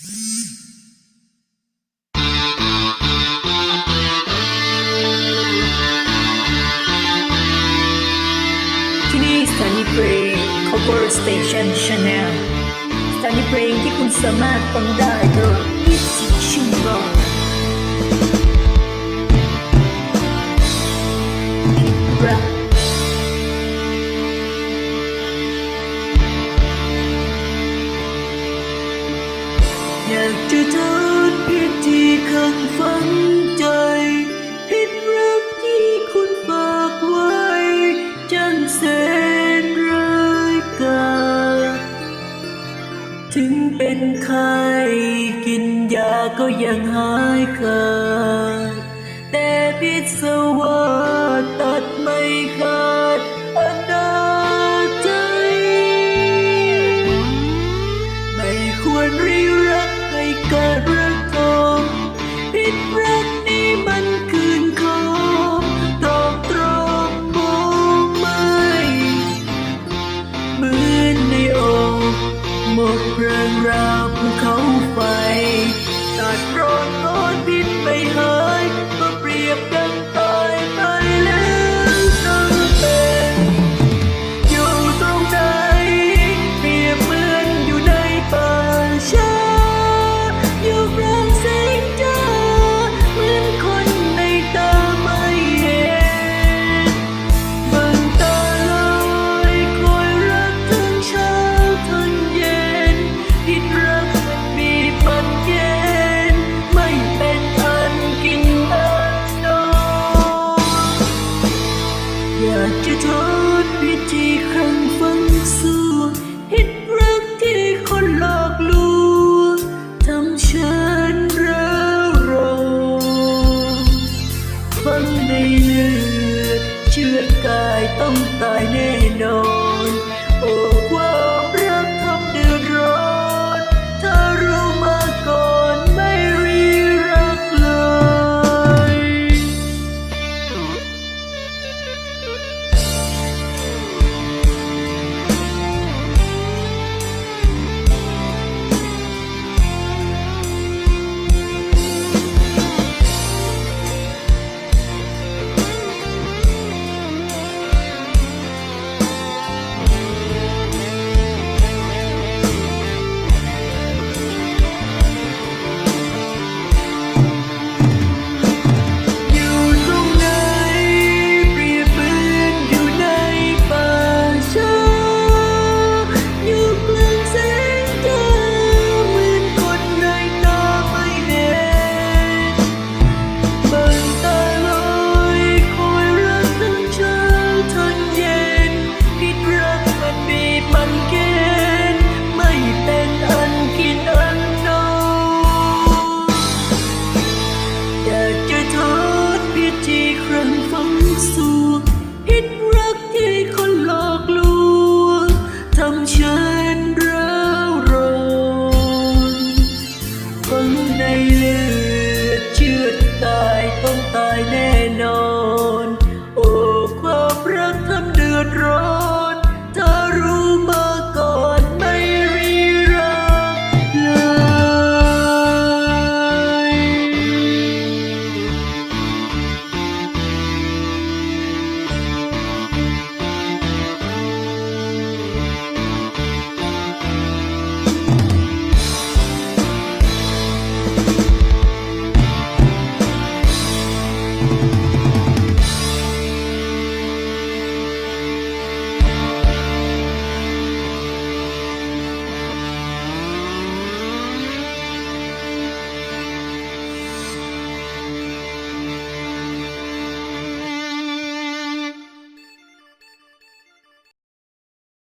ที่นี่สถานีเพลง Cover Station Channel สถานีเพล ขังฝังใจผิดรักที่คุณฝากไว้จังแสนร้ายกาจถึงเป็นไข้กินยาก็ยังหายขาดแต่พิษสวาสตัดไม่ขาดอนาใจ ไม่ควรรีรักให้เกิดรักทองผิ ดรักนี้มันคืนคอตรอกตรอกโบไม่เหมือนในอกหมดเรื่องราวภูเขาไฟตัดรอนรอนพิษไม่หาายต้องตายแน่นอน โอ้ความรักทำเดือดร้อน แน่นอน โอ้ความรักทำเดือดร้อน